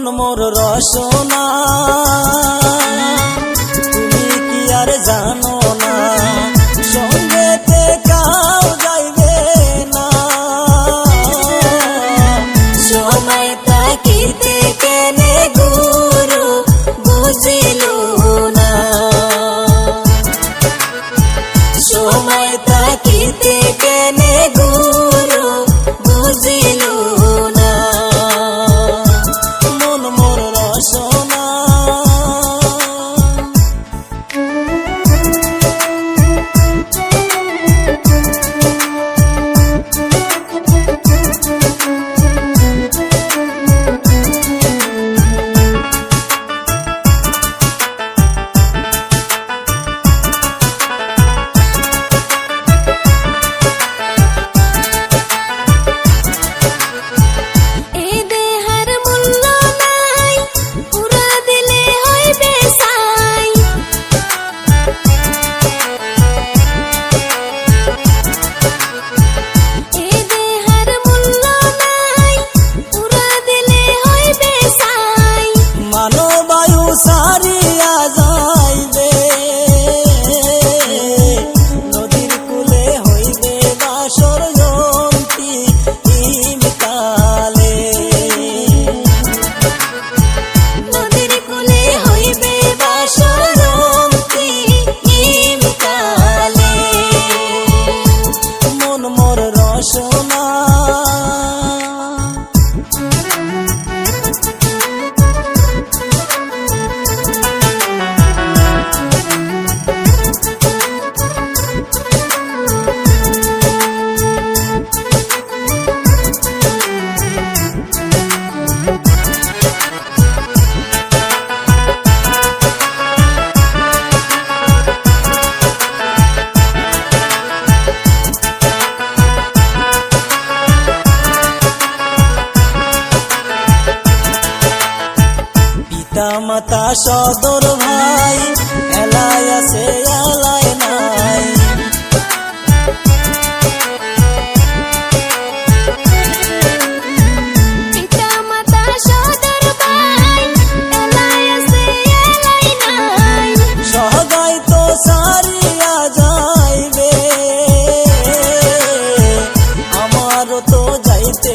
মন মোর রসনা। তুমি কি আর জানো না? সঙ্গেতে কাউ যাইবে না। সময় তাকিতে কেনে গুরু বুঝিলু না। সময় তাকিতে মাতা সদর ভাই এলাই আছে এলাই নাই। তো সারিয়া যাইবে আমারও তো যাইতে